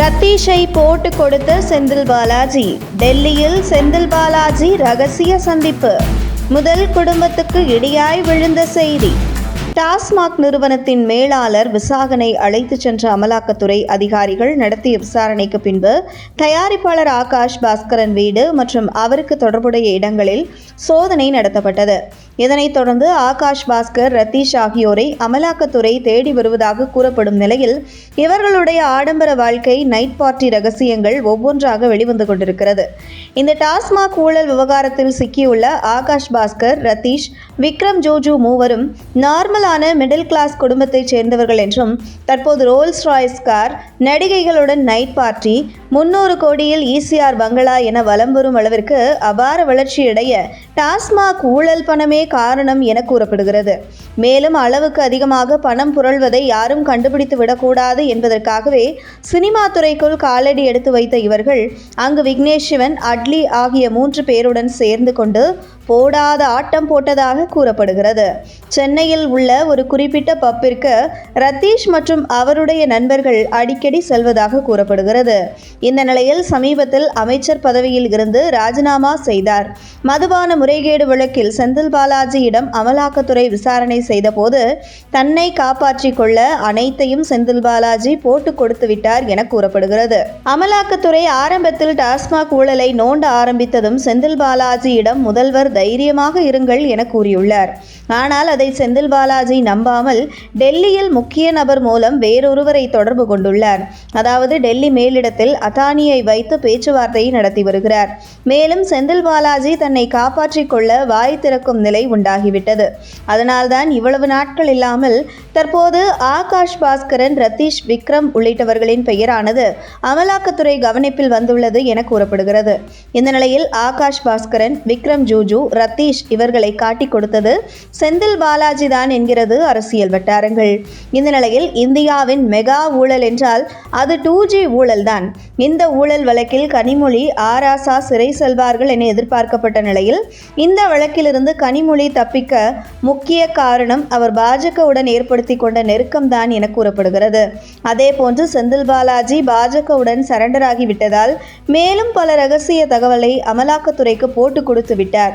ரத்தீஷை போட்டு கொடுத்த செந்தில் பாலாஜி. டெல்லியில் செந்தில் பாலாஜி ரகசிய சந்திப்பு. முதல் குடும்பத்துக்கு இடியாய் விழுந்த செய்தி. டாஸ்மாக் நிறுவனத்தின் மேலாளர் விசாகனை அழைத்துச் சென்ற அமலாக்கத்துறை அதிகாரிகள் நடத்திய விசாரணைக்கு பின்பு தயாரிப்பாளர் ஆகாஷ் பாஸ்கரன் வீடு மற்றும் அவருக்கு தொடர்புடைய இடங்களில் சோதனை நடத்தப்பட்டது. இதனைத் தொடர்ந்து ஆகாஷ் பாஸ்கர் ரத்தீஷ் ஆகியோரை அமலாக்கத்துறை தேடி வருவதாக கூறப்படும் நிலையில் இவர்களுடைய ஆடம்பர வாழ்க்கை நைட் பார்ட்டி ரகசியங்கள் ஒவ்வொன்றாக வெளிவந்து கொண்டிருக்கிறது. இந்த டாஸ்மாக் ஊழல் விவகாரத்தில் சிக்கியுள்ள ஆகாஷ் பாஸ்கர் ரத்தீஷ் விக்ரம் ஜோஜு மூவரும் நார்மலான மிடில் கிளாஸ் குடும்பத்தைச் சேர்ந்தவர்கள் என்றும் தற்போது ரோல்ஸ் ராய்ஸ் கார் நடிகைகளுடன் நைட் பார்ட்டி முன்னூறு கோடியில் ஈசிஆர் பங்களா என வலம் வரும் அளவிற்கு அபார வளர்ச்சியடைய டாஸ்மாக் ஊழல் பணமே காரணம் என கூறப்படுகிறது. மேலும் அளவுக்கு அதிகமாக பணம் புரள்வதை யாரும் கண்டுபிடித்து விடக்கூடாது என்பதற்காகவே சினிமா துறைக்குள் காலடி எடுத்து வைத்த இவர்கள் அங்கு விக்னேஷ் சிவன் அட்லி ஆகிய மூன்று பேருடன் சேர்ந்து கொண்டு போடாத ஆட்டம் போட்டதாக கூறப்படுகிறது. சென்னையில் உள்ள ஒரு குறிப்பிட்ட பப்பிற்கு ரத்தீஷ் மற்றும் அவருடைய நண்பர்கள் அடிக்கடி செல்வதாக கூறப்படுகிறது. இந்த நிலையில் சமீபத்தில் அமைச்சர் பதவியில் இருந்து ராஜினாமா செய்தார். மதுபான முறைகேடு வழக்கில் செந்தில் பாலாஜியிடம் அமலாக்கத்துறை விசாரணை செய்தபோது தன்னை காப்பாற்றிக் கொள்ள அனைத்தையும் செந்தில் பாலாஜி போட்டு கொடுத்து விட்டார் என கூறப்படுகிறது. அமலாக்கத்துறை ஆரம்பத்தில் டாஸ்மாக் ஊழலை நோண்ட ஆரம்பித்ததும் செந்தில் பாலாஜியிடம் முதல்வர் தைரியமாக இருங்கள் என கூறியுள்ளார். ஆனால் அதை செந்தில் பாலாஜி நம்பாமல் டெல்லியில் முக்கிய நபர் மூலம் வேறொருவரை தொடர்பு கொண்டுள்ளார். அதாவது டெல்லி மேலிடத்தில் அதானியை வைத்து பேச்சுவார்த்தையை நடத்தி வருகிறார். மேலும் செந்தில் பாலாஜி தன்னை காப்பாற்றிக் கொள்ள வாய் திறக்கும் நிலை உண்டாகிவிட்டது. அதனால்தான் இவ்வளவு நாட்கள் இல்லாமல் தற்போது ஆகாஷ் பாஸ்கரன் ரத்தீஷ் விக்ரம் உள்ளிட்டவர்களின் பெயரானது அமலாக்கத்துறை கவனிப்பில் வந்துள்ளது என கூறப்படுகிறது. இந்த நிலையில் ஆகாஷ் பாஸ்கரன் விக்ரம் ஜூஜு ரத்தீஷ் இவர்களை காட்டிக் கொடுத்தது செந்தில் பாலாஜி தான் என்கிறது அரசியல் வட்டாரங்கள். இந்த நிலையில் இந்தியாவின் மெகா ஊழல் என்றால் அது டூ ஜி ஊழல் தான். இந்த ஊழல் வழக்கில் கனிமொழி ஆராசா சிறை செல்வார்கள் என எதிர்பார்க்கப்பட்ட நிலையில் இந்த வழக்கிலிருந்து கனிமொழி தப்பிக்க முக்கிய காரணம் அவர் பாஜகவுடன் ஏற்படுத்தி கொண்ட நெருக்கம்தான் என கூறப்படுகிறது. அதே போன்று செந்தில் பாலாஜி பாஜகவுடன் சரண்டர் ஆகிவிட்டதால் மேலும் பல ரகசிய தகவலை அமலாக்கத்துறைக்கு போட்டு கொடுத்து விட்டார்.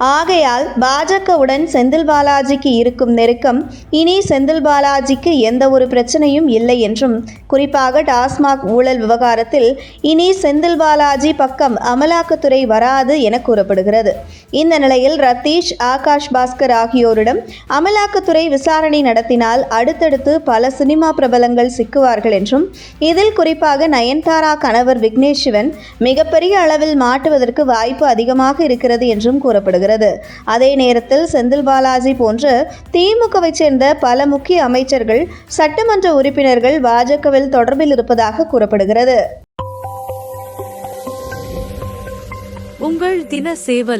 ஆகையால் பாஜகவுடன் செந்தில் பாலாஜிக்கு இருக்கும் நெருக்கம் இனி செந்தில் பாலாஜிக்கு எந்த ஒரு பிரச்சனையும் இல்லை என்றும் குறிப்பாக டாஸ்மாக் ஊழல் விவகாரத்தில் இனி செந்தில் பாலாஜி பக்கம் அமலாக்கத்துறை வராது என கூறப்படுகிறது. இந்த நிலையில் ரத்தீஷ் ஆகாஷ் பாஸ்கர் ஆகியோரிடம் அமலாக்கத்துறை விசாரணை நடத்தினால் அடுத்தடுத்து பல சினிமா பிரபலங்கள் சிக்குவார்கள் என்றும் இதில் குறிப்பாக நயன்தாரா கணவர் விக்னேஷ் சிவன் மிகப்பெரிய அளவில் மாட்டுவதற்கு வாய்ப்பு அதிகமாக இருக்கிறது என்றும் கூறப்படுகிறது. அதே நேரத்தில் செந்தில் பாலாஜி போன்று திமுகவை சேர்ந்த பல முக்கிய அமைச்சர்கள் சட்டமன்ற உறுப்பினர்கள் பாஜகவில் தொடர்பில் இருப்பதாக கூறப்படுகிறது. உங்கள் தின சேவல்